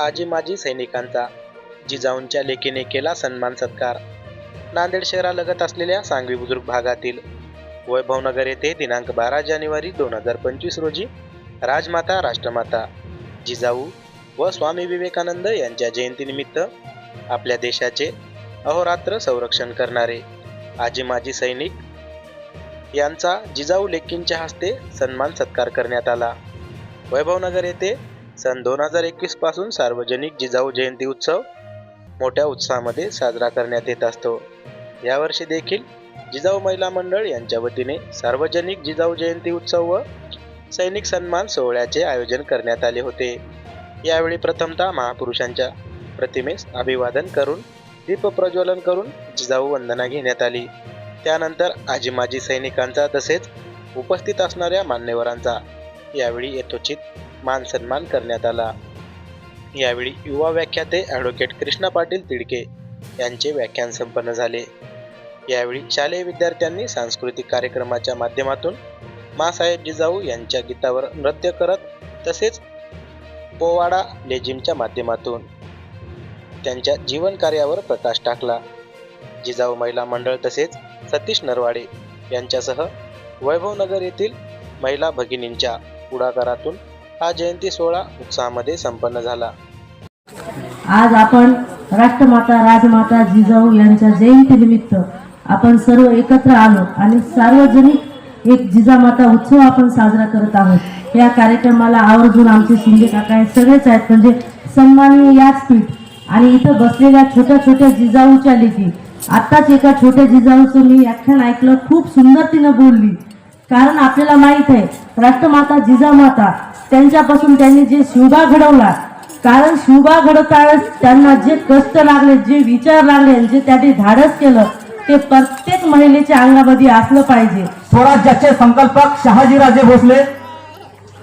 आजी माजी सैनिकांचा जिजाऊंच्या लेकीने केला सन्मान सत्कार. नांदेड शहरालगत असलेल्या सांगवी बुद्रुक भागातील वैभवनगर येथे दिनांक बारा जानेवारी दोन हजार पंचवीस रोजी राजमाता राष्ट्रमाता जिजाऊ व स्वामी विवेकानंद यांच्या जयंतीनिमित्त आपल्या देशाचे अहोरात्र संरक्षण करणारे आजी माजी सैनिक यांचा जिजाऊ लेकींच्या हस्ते सन्मान सत्कार करण्यात आला. वैभवनगर येथे सन दोन हजार एकवीसपासून सार्वजनिक जिजाऊ जयंती उत्सव मोठ्या उत्साहामध्ये साजरा करण्यात येत असतो. यावर्षी देखील जिजाऊ महिला मंडळ यांच्या वतीने सार्वजनिक जिजाऊ जयंती उत्सव व सैनिक सन्मान सोहळ्याचे आयोजन करण्यात आले होते. यावेळी प्रथमतः महापुरुषांच्या प्रतिमेस अभिवादन करून दीप प्रज्वलन करून जिजाऊ वंदना घेण्यात आली. त्यानंतर आजी माजी सैनिकांचा तसेच उपस्थित असणाऱ्या मान्यवरांचा यावेळी यथोचित मान सन्मान करण्यात आला. यावेळी युवा व्याख्याते ॲडव्होकेट कृष्णा पाटील तिडके यांचे व्याख्यान संपन्न झाले. यावेळी शालेय विद्यार्थ्यांनी सांस्कृतिक कार्यक्रमाच्या माध्यमातून मासाहेब जिजाऊ यांच्या गीतावर नृत्य करत तसेच पोवाडा लेझिमच्या माध्यमातून त्यांच्या जीवन कार्यावर प्रकाश टाकला. जिजाऊ महिला मंडळ तसेच सतीश नरवाडे यांच्यासह वैभवनगर येथील महिला भगिनींच्या पुढाकारातून हा जयंती सोहळा उत्साहामध्ये संपन्न झाला. आज आपण राष्ट्रमाता राजमाता जिजाऊ यांच्या जयंतीनिमित्त आपण सर्व एकत्र आलो आणि सार्वजनिक एक जिजामाता उत्सव आपण साजरा करत आहोत. या कार्यक्रमाला आवर्जून आमचे शिंदे काका हे सगळेच आहेत म्हणजे सन्माननीय याच पीठ आणि इथं बसलेल्या छोट्या छोट्या जिजाऊच्या लेखी आत्ताच एका छोट्या जिजाऊचं मी व्याख्यान ऐकलं खूप सुंदर तिनं बोलली. कारण आपल्याला माहीत आहे राष्ट्रमाता जिजामाता त्यांच्यापासून त्यांनी जे शिवबा घडवला कारण शिवबा घडवतावेळेस त्यांना जे कष्ट लागले जे विचार लागले जे त्यांनी धाडस केलं ते प्रत्येक महिलेच्या अंगामध्ये असलं पाहिजे. स्वराज्याचे संकल्पक शहाजीराजे भोसले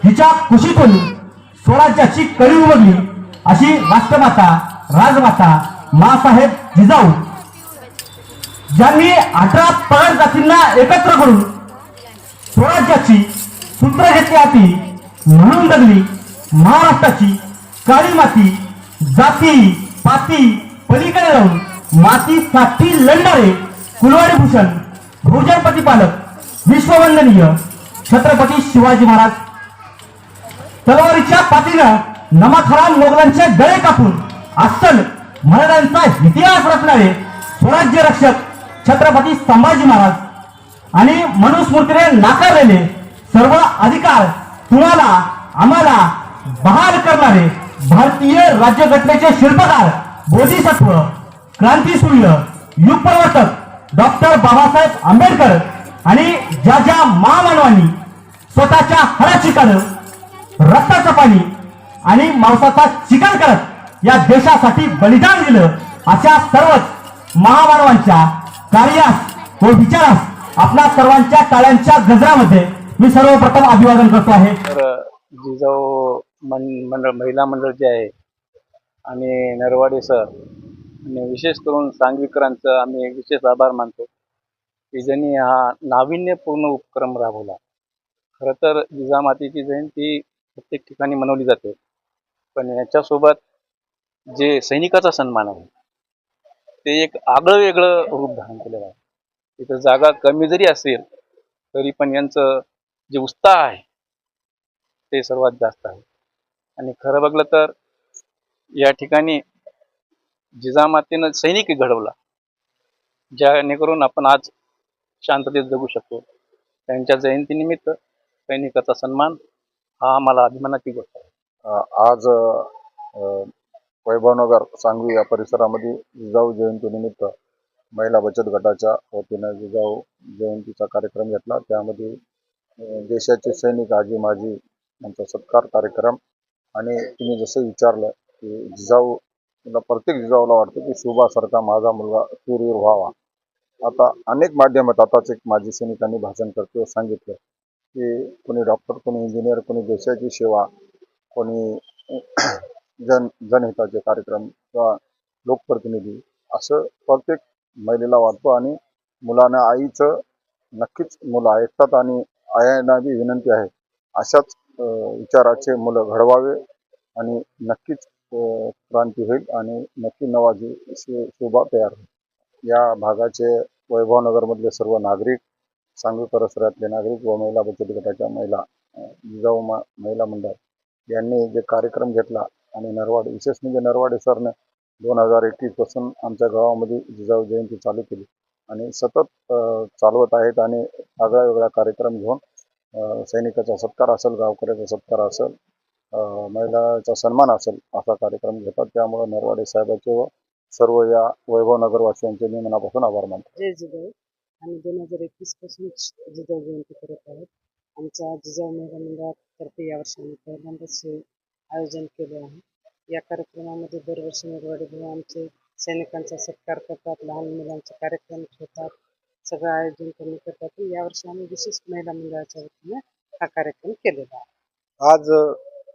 हिच्या कुशीतून स्वराज्याची कळी उमगली अशी राष्ट्रमाता राजमाता मासाहेब जिजाऊ ज्यांनी अठरा पगार जातींना एकत्र करून स्वराज्याची सूत्र घेतली होती. म्हणून जगली महाराष्ट्राची काळी माती जाती पाती पलीकडे राहून मातीसाठी लढणारे कुलवाडी भूषण भोजन प्रतिपालक विश्ववंदनीय छत्रपती शिवाजी महाराज. तलवारीच्या पातीनं नमाखराम मोगलांचे गळे कापून अस्सल मराठ्यांचा इतिहास रचणारे स्वराज्य रक्षक छत्रपती संभाजी महाराज आणि मनुस्मृतीने नाकारलेले सर्व अधिकार तुम्हाला आम्हाला बहाल करणारे भारतीय राज्यघटनेचे शिल्पकार बोधिसत्व क्रांतीसूर्य युगप्रवर्तक डॉक्टर बाबासाहेब आंबेडकर आणि ज्या ज्या महामानवांनी स्वतःच्या हराची काढं रक्ताचं पाणी आणि मांसाचा चिकन करत या देशासाठी बलिदान दिलं अशा सर्वच महामानवांच्या कार्यास व विचारास आपल्या सर्वांच्या टाळ्यांच्या गजरामध्ये मी सर्वप्रथम अभिवादन करतो आहे. तर जिजाऊ मन मंडळ महिला मंडळ जे आहे आणि नरवाडे सर आणि विशेष करून सांगवीकरांचं आम्ही विशेष आभार मानतो की ज्यांनी हा नाविन्यपूर्ण उपक्रम राबवला. खरं तर जिजामातेची जयंती प्रत्येक ठिकाणी मनवली जाते. पण याच्यासोबत जे सैनिकाचा सन्मान आहे ते एक आगळं वेगळं रूप धारण केलेलं आहे. तिथं जागा कमी जरी असेल तरी पण यांचं जे उत्साह आहे ते सर्वात जास्त आहे. आणि खरं बघलं तर या ठिकाणी जिजामातेनं सैनिक घडवला जेणेकरून आपण आज शांततेत जगू शकतो. त्यांच्या जयंतीनिमित्त सैनिकाचा सन्मान हा आम्हाला अभिमानाची गोष्ट आहे. आज वैभवनगर सांगवी या परिसरामध्ये जिजाऊ जयंतीनिमित्त महिला बचत गटाच्या वतीनं जिजाऊ जयंतीचा कार्यक्रम घेतला. त्यामध्ये देशाचे सैनिक आजी माजी यांचा सत्कार कार्यक्रम. आणि तुम्ही जसं विचारलं की जिजाऊ मला प्रत्येक जिजाऊला वाटतं की शिवबासारखा माझा मुलगा सूरवीर व्हावा. आता अनेक माध्यमात आताच एक माजी सैनिकांनी भाषण करते सांगितलं की कोणी डॉक्टर कोणी इंजिनियर कोणी देशाची सेवा कोणी जन जनहिताचे कार्यक्रम किंवा लोकप्रतिनिधी असं प्रत्येक महिलेला वाटतो. आणि मुलांना आईचं नक्कीच मुलं ऐकतात आणि आयांना बी विनंती आहे. अशाच विचाराचे मुलं घडवावे आणि नक्कीच क्रांती होईल आणि नक्की नवाजी शोभा तयार होईल. या भागाचे वैभवनगरमधले सर्व नागरिक सांगली परिसरातले नागरिक व महिला बचत गटाच्या महिला जिजाऊ महिला मंडळ यांनी जे कार्यक्रम घेतला आणि नरवाड विशेष म्हणजे नरवाडे सरनं दोन हजार एकवीसपासून आमच्या गावामध्ये जिजाऊ जयंती चालू केली. आणि सतत चालवत आहेत आणि वेगळा वेगळा कार्यक्रम घेऊन सैनिकाचा सत्कार असेल गावकऱ्याचा सत्कार असेल महिलाचा सन्मान असेल असा कार्यक्रम घेतात. त्यामुळे नरवाडे साहेबाचे व सर्व या वैभव नगरवासियांचे मी मनापासून आभार मानतो. जय जिजाऊ. आम्ही दोन हजार एकवीसपासून जिजाऊ जयंती करत आहोत. आमच्या जिजाऊ महिला मंडळातर्फे यावर्षी आम्ही पहिल्यांदाच आयोजन केले आहे. या कार्यक्रमामध्ये दरवर्षी नरवाडे भाऊ आमचे सैनिकांचा सत्कार करतात लहान मुलांचे कार्यक्रम ठेवतात सगळं आयोजन त्यांनी करतात. यावर्षी आम्ही विशेष महिला मंडळाच्या वतीने हा कार्यक्रम केलेला आहे. आज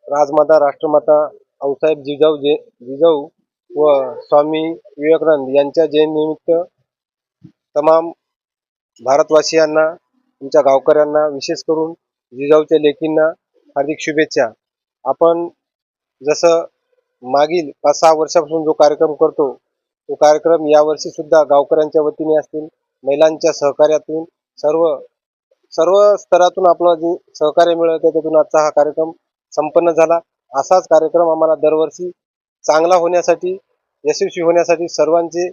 राजमाता राष्ट्रमाता आऊसाहेब जिजाऊ जे जिजाऊ व स्वामी विवेकानंद यांच्या जयंतीनिमित्त तमाम भारतवासियांना तुमच्या गावकऱ्यांना विशेष करून जिजाऊच्या लेकींना हार्दिक शुभेच्छा. आपण जसं मागील पाच सहा वर्षापासून जो कार्यक्रम करतो तो कार्यक्रम यावर्षी सुद्धा गावकऱ्यांच्या वतीने असतील महिलांच्या सहकार्यातून सर्व सर्व स्तरातून आपलं जे सहकार्य मिळतं त्यातून आजचा हा कार्यक्रम संपन्न झाला. असाच कार्यक्रम आम्हाला दरवर्षी चांगला होण्यासाठी यशस्वी होण्यासाठी सर्वांचे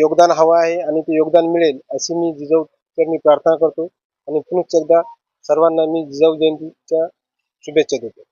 योगदान हवं आहे आणि ते योगदान मिळेल अशी मी जिजाऊच्या मी प्रार्थना करतो. आणि पुनश्च एकदा सर्वांना मी जिजाऊ जयंतीच्या शुभेच्छा देतो.